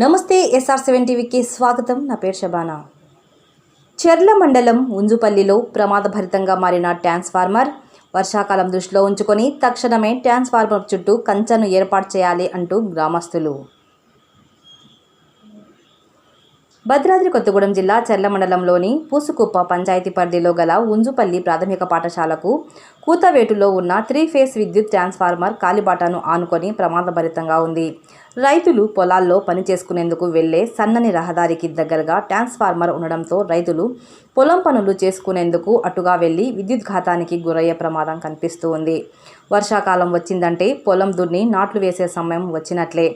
నమస్తే SR seven టీవీకి స్వాగతం. నా పేరు షబానా చెర్ల మండలం ఉంజుపల్లిలో ప్రమాదభరితంగా మారిన ట్రాన్స్ఫార్మర్ వర్షాకాలం దృష్టిలో ఉంచుకొని తక్షణమే ట్రాన్స్ఫార్మర్ చుట్టూ కంచెను ఏర్పాటు చేయాలి అంటూ గ్రామస్తులు. భద్రాద్రి కొత్తగూడెం జిల్లా చెర్ల మండలంలోని పూసుకుప్ప పంచాయతీ పరిధిలో గల ఉంజుపల్లి ప్రాథమిక పాఠశాలకు కూతవేటులో ఉన్న త్రీ ఫేస్ విద్యుత్ ట్రాన్స్ఫార్మర్ కాలిబాటను ఆనుకొని ప్రమాదభరితంగా ఉంది. రైతులు పొలాల్లో పని చేసుకునేందుకు వెళ్ళే సన్నని రహదారికి దగ్గరగా ట్రాన్స్ఫార్మర్ ఉండడంతో రైతులు పొలం పనులు చేసుకునేందుకు అటుగా వెళ్ళి విద్యుత్ ఘాతానికి గురయ్యే ప్రమాదం కనిపిస్తూ ఉంది. వర్షాకాలం వచ్చిందంటే పొలం దున్ని నాట్లు వేసే సమయం వచ్చినట్లే.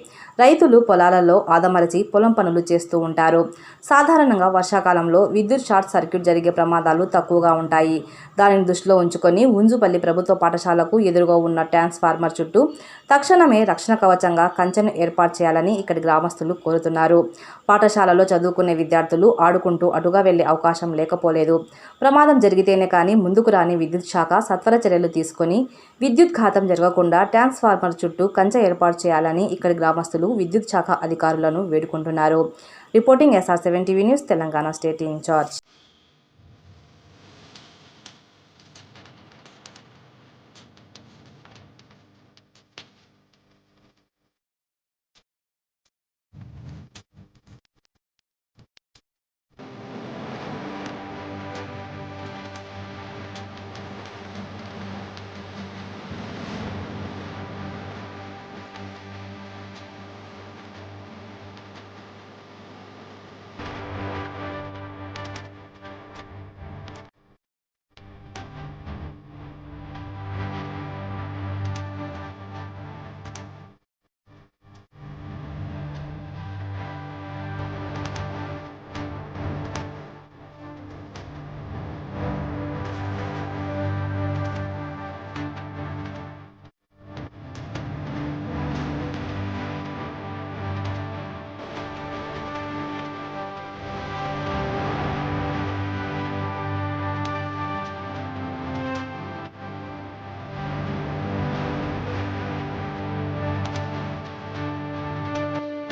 రైతులు పొలాలలో ఆదమరచి పొలం పనులు చేస్తూ ఉంటారు. సాధారణంగా వర్షాకాలంలో విద్యుత్ షార్ట్ సర్క్యూట్ జరిగే ప్రమాదాలు తక్కువగా ఉంటాయి. దానిని దృష్టిలో ఉంచుకొని ఉంజుపల్లి ప్రభుత్వ పాఠశాలకు ఎదురుగా ఉన్న ట్రాన్స్ఫార్మర్ చుట్టూ తక్షణమే రక్షణ కవచంగా కంచెను ఏర్పాటు చేయాలని ఇక్కడి గ్రామస్తులు కోరుతున్నారు. పాఠశాలలో చదువుకునే విద్యార్థులు ఆడుకుంటూ అటుగా వెళ్ళే అవకాశం లేకపోలేదు. ప్రమాదం జరిగితేనే కానీ ముందుకు రాని విద్యుత్ శాఖ సత్వర చర్యలు తీసుకొని విద్యుత్ ఘాతం జరగకుండా ట్రాన్స్ఫార్మర్ చుట్టూ కంచె ఏర్పాటు చేయాలని ఇక్కడి గ్రామస్తులు విద్యుత్ శాఖ అధికారులను వేడుకుంటున్నారు. Reporting SR seven TV news Telangana state incharge.